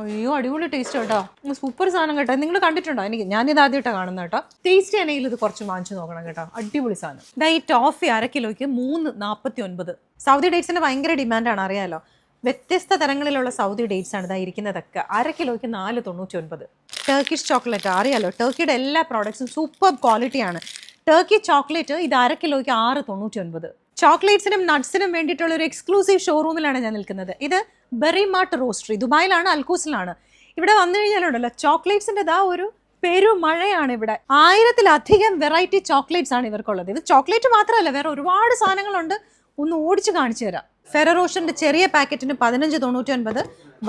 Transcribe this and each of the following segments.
അയ്യോ അടിപൊളി ടേസ്റ്റ് കേട്ടോ. സൂപ്പർ സാധനം കേട്ടോ. നിങ്ങൾ കണ്ടിട്ടുണ്ടോ? എനിക്ക് ഞാനിത് ആദ്യമായിട്ടാണ് കാണുന്നത് കേട്ടോ. ടേസ്റ്റ് ആണെങ്കിൽ ഇത് കുറച്ച് വാങ്ങിച്ചു നോക്കണം കേട്ടോ. അടിപൊളി സാധനം. ഇതാ ഈ ടോഫി അര കിലോയ്ക്ക് മൂന്ന് നാൽപ്പത്തി ഒൻപത് സൗദി ഡേറ്റ്സിന്റെ ഭയങ്കര ഡിമാൻഡാണ് അറിയാലോ. വ്യത്യസ്ത തരങ്ങളിലുള്ള സൗദി ഡേറ്റ്സ് ആണ് ഇതാ ഇരിക്കുന്നതൊക്കെ. അര കിലോയ്ക്ക് നാല് തൊണ്ണൂറ്റി ഒൻപത് ടർക്കിഷ് ചോക്ലേറ്റ് അറിയാലോ? ടർക്കിയുടെ എല്ലാ പ്രോഡക്ട്സും സൂപ്പർ ക്വാളിറ്റിയാണ് ടർക്കി ചോക്ലേറ്റ് ഇത് അര കിലോയ്ക്ക് ആറ് തൊണ്ണൂറ്റി ഒൻപത് ചോക്ലേറ്റ്സിനും നട്ട്സിനും വേണ്ടിയിട്ടുള്ള ഒരു എക്സ്ക്ലൂസീവ് ഷോറൂമിലാണ് ഞാൻ നിൽക്കുന്നത്. ഇത് ബെറി മാർട്ട് റോസ്റ്ററി ദുബായിലാണ് അൽക്കൂസിലാണ്. ഇവിടെ വന്നു കഴിഞ്ഞാലുണ്ടല്ലോ ചോക്ലേറ്റ്സിന്റെ ഇതാ ഒരു പെരുമഴയാണ് ഇവിടെ. ആയിരത്തിലധികം വെറൈറ്റി ചോക്ലേറ്റ്സ് ആണ് ഇവർക്കുള്ളത്. ഇത് ചോക്ലേറ്റ് മാത്രമല്ല വേറെ ഒരുപാട് സാധനങ്ങളുണ്ട്. ഒന്ന് ഓടിച്ച് കാണിച്ചു തരാം. ഫെറോഷന്റെ ചെറിയ പാക്കറ്റിന് പതിനഞ്ച് തൊണ്ണൂറ്റി ഒൻപത്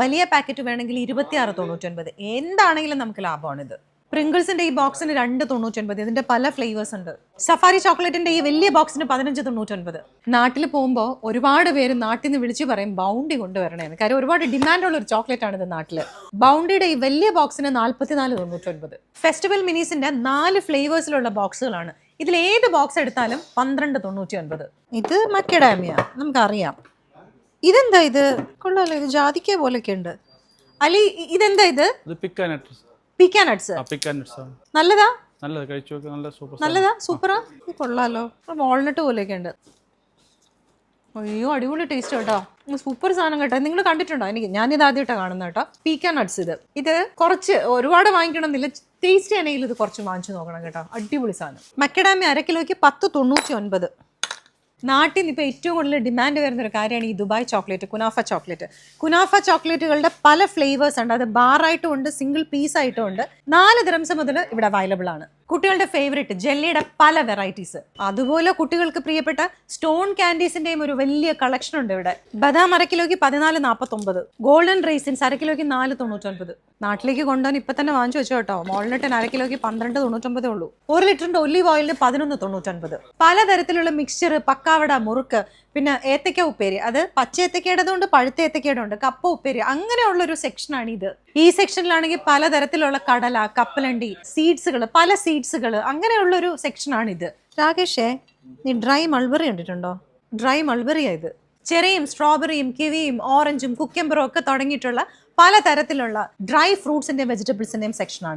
വലിയ പാക്കറ്റ് വേണമെങ്കിൽ ഇരുപത്തിയാറ് തൊണ്ണൂറ്റി ഒൻപത് എന്താണെങ്കിലും നമുക്ക് ലാഭമാണിത്. പ്രിങ്കിൾസിന്റെ ഈ ബോക്സിന് രണ്ട് തൊണ്ണൂറ്റൊൻപത് ഇതിന്റെ പല ഫ്ലേവേഴ്സ് ഉണ്ട്. സഫാരി ചോക്ലേറ്റിന്റെ ഈ വലിയ ബോക്സിന് പതിനഞ്ച് തൊണ്ണൂറ്റൊൻപത്. നാട്ടിൽ പോകുമ്പോൾ ഒരുപാട് പേര് നാട്ടിൽ നിന്ന് വിളിച്ചു പറയും ബൗണ്ടി കൊണ്ടുവരണേന്ന്. കാര്യം ഒരുപാട് ഡിമാൻഡുള്ള ഒരു ചോക്ലേറ്റ് ആണ് ഇത് നാട്ടിൽ ബൗണ്ടിയുടെ ഈ വലിയ ബോക്സിന് നാൽപ്പത്തിനാല് തൊണ്ണൂറ്റൊൻപത്. ഫെസ്റ്റിവൽ മിനീസിന്റെ നാല് ഫ്ലേവേഴ്സിലുള്ള ബോക്സുകളാണ് ഇതിൽ ഏത് ബോക്സ് എടുത്താലും പന്ത്രണ്ട് തൊണ്ണൂറ്റി ഒൻപത് ഇത് മക്കഡാമിയ നമുക്കറിയാം. ഇതെന്താ ഇത്? കൊള്ളാലോ ഇത് ജാതിക്ക പോലൊക്കെ ഉണ്ട് അലി ഇതെന്താ ഇത്? പിക്ക നട്ട്സ് പിക്കാ നല്ലതാ? നല്ലത് കഴിച്ചു നോക്കി നല്ല സൂപ്പർ നല്ലതാ? സൂപ്പറാ? കൊള്ളാലോ. വാൾനട്ട് പോലെയൊക്കെ ഉണ്ട്. അയ്യോ അടിപൊളി ടേസ്റ്റ് കേട്ടോ. സൂപ്പർ സാധനം കേട്ടോ. നിങ്ങൾ കണ്ടിട്ടുണ്ടോ? എനിക്ക് ഞാനിത് ആദ്യമായിട്ടാണ് കാണുന്നത് കേട്ടോ. പീക്കാ നട്ട്സ് ഇത്. ഇത് കുറച്ച് ഒരുപാട് വാങ്ങിക്കണമെന്നില്ല. ടേസ്റ്റ് ആണെങ്കിൽ ഇത് കുറച്ച് വാങ്ങിച്ചു നോക്കണം കേട്ടോ. അടിപൊളി സാധനം. മക്കഡാമി അര കിലോയ്ക്ക് പത്ത് തൊണ്ണൂറ്റി ഒൻപത്. നാട്ടിൽ നിന്ന് ഇപ്പോൾ ഏറ്റവും കൂടുതൽ ഡിമാൻഡ് വരുന്ന ഒരു കാര്യമാണ് ഈ ദുബായ് ചോക്ലേറ്റ് കുനാഫ ചോക്ലേറ്റ് കുനാഫ ചോക്ലേറ്റുകളുടെ പല ഫ്ലേവേഴ്സ് ഉണ്ട്. അത് ബാറായിട്ടും ഉണ്ട് സിംഗിൾ പീസ് ആയിട്ടും ഉണ്ട്. നാല് ദിറംസ് മുതൽ ഇവിടെ അവൈലബിൾ ആണ്. കുട്ടികളുടെ ഫേവറേറ്റ് ജെല്ലിയുടെ പല വെറൈറ്റീസ് അതുപോലെ കുട്ടികൾക്ക് പ്രിയപ്പെട്ട സ്റ്റോൺ കാൻഡീസിന്റെയും ഒരു വലിയ കളക്ഷൻ ഉണ്ട് ഇവിടെ. ബദാം അര കിലോയ്ക്ക് പതിനാല് നാൽപ്പത്തൊമ്പത് ഗോൾഡൻ റേസിൻസ് അരക്കിലോക്ക് നാല് തൊണ്ണൂറ്റൊൻപത്. നാട്ടിലേക്ക് കൊണ്ടുവന്ന് ഇപ്പൊ തന്നെ വാങ്ങിച്ചു വെച്ചോ കേട്ടോ. മോളിനെട്ടൻ അരക്കിലോക്ക് പന്ത്രണ്ട് തൊണ്ണൂറ്റൊമ്പതേ ഉള്ളൂ. ഒരു ലിറ്ററിന്റെ ഒലിവ് ഓയിലിന് പതിനൊന്ന് തൊണ്ണൂറ്റൊൻപത്. പലതരത്തിലുള്ള മിക്സ്ചർ പക്കാവട മുറുക്ക് പിന്നെ ഏത്തക്ക ഉപ്പേരി. അത് പച്ച ഏത്തക്കയുടേതും ഉണ്ട് പഴുത്ത ഏത്തക്കയുടെ ഉണ്ട് കപ്പ ഉപ്പേരി. അങ്ങനെയുള്ള ഒരു സെക്ഷനാണ് ഇത്. ഈ സെക്ഷനിലാണെങ്കിൽ പലതരത്തിലുള്ള കടല കപ്പലണ്ടി സീഡ്സുകൾ പല സീഡ്സുകൾ അങ്ങനെയുള്ള ഒരു സെക്ഷനാണ് ഇത് രാകേഷേ നീ ഡ്രൈ മൾബറി കണ്ടിട്ടുണ്ടോ? ഡ്രൈ മൾബറിയാ ഇത്. ചെറിയും സ്ട്രോബെറിയും കിവിയും ഓറഞ്ചും കുക്കമ്പറും ഒക്കെ തുടങ്ങിയിട്ടുള്ള പലതരത്തിലുള്ള ഡ്രൈ ഫ്രൂട്ട്സിന്റെയും വെജിറ്റബിൾസിന്റെയും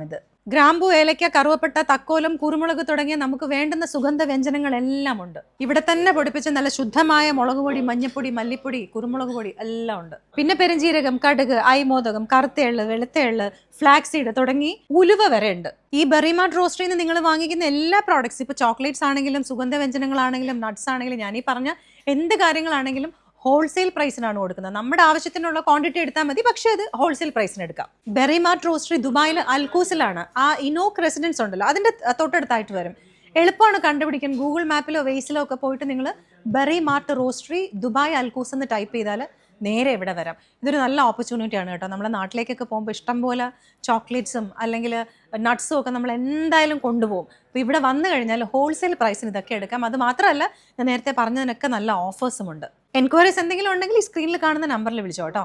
ഇത്. ഗ്രാമ്പു ഏലയ്ക്ക കറുവപ്പെട്ട തക്കോലം കുരുമുളക് തുടങ്ങിയ നമുക്ക് വേണ്ടുന്ന സുഗന്ധ വ്യഞ്ജനങ്ങളെല്ലാം ഉണ്ട്. ഇവിടെ തന്നെ പൊടിപ്പിച്ച നല്ല ശുദ്ധമായ മുളക് പൊടി മഞ്ഞപ്പൊടി മല്ലിപ്പൊടി കുരുമുളക് പൊടി എല്ലാം ഉണ്ട്. പിന്നെ പെരുംജീരകം കടുക് ഐമോദകം കറുത്ത എള്ള് വെളുത്ത എള്ള് ഫ്ലാക്സീഡ് തുടങ്ങി ഉലുവ വരെ ഉണ്ട്. ഈ ബെറിമാർട്ട് റോസ്റ്ററിൽ നിന്ന് നിങ്ങൾ വാങ്ങിക്കുന്ന എല്ലാ പ്രോഡക്ട്സ് ഇപ്പോൾ ചോക്ലേറ്റ്സ് ആണെങ്കിലും സുഗന്ധ വ്യഞ്ജനങ്ങളാണെങ്കിലും നട്ട്സ് ആണെങ്കിലും ഞാൻ ഈ പറഞ്ഞ എന്ത് കാര്യങ്ങളാണെങ്കിലും ഹോൾസെയിൽ പ്രൈസിനാണ് കൊടുക്കുന്നത്. നമ്മുടെ ആവശ്യത്തിനുള്ള ക്വാണ്ടിറ്റി എടുത്താൽ മതി. പക്ഷേ അത് ഹോൾസെയിൽ പ്രൈസിന് എടുക്കാം. ബെറിമാർട്ട് റോസ്റ്ററി ദുബായിൽ അൽക്കൂസിലാണ് ആ ഇനോക് റെസിഡൻസ് ഉണ്ടല്ലോ. അതിന്റെ തൊട്ടടുത്തായിട്ട് വരും. എളുപ്പമാണ് കണ്ടുപിടിക്കാൻ. ഗൂഗിൾ മാപ്പിലോ വെയ്സിലോ ഒക്കെ പോയിട്ട് നിങ്ങൾ berry mart roastery Dubai Al Quoz എന്ന് ടൈപ്പ് ചെയ്താൽ നേരെ ഇവിടെ വരാം. ഇതൊരു നല്ല ഓപ്പർച്യൂണിറ്റി ആണ് കേട്ടോ. നമ്മുടെ നാട്ടിലേക്കൊക്കെ പോകുമ്പോൾ ഇഷ്ടംപോലെ ചോക്ലേറ്റ്സും അല്ലെങ്കിൽ നട്ട്സും ഒക്കെ നമ്മൾ എന്തായാലും കൊണ്ടുപോകും. അപ്പോൾ ഇവിടെ വന്നു കഴിഞ്ഞാൽ ഹോൾസെയിൽ പ്രൈസിന് ഇതൊക്കെ എടുക്കാം. അത് മാത്രമല്ല ഞാൻ നേരത്തെ പറഞ്ഞതിനൊക്കെ നല്ല ഓഫേഴ്സും ഉണ്ട്. എൻക്വയറീസ് എന്തെങ്കിലും ഉണ്ടെങ്കിൽ ഈ സ്ക്രീനിൽ കാണുന്ന നമ്പറിൽ വിളിച്ചോ കേട്ടോ.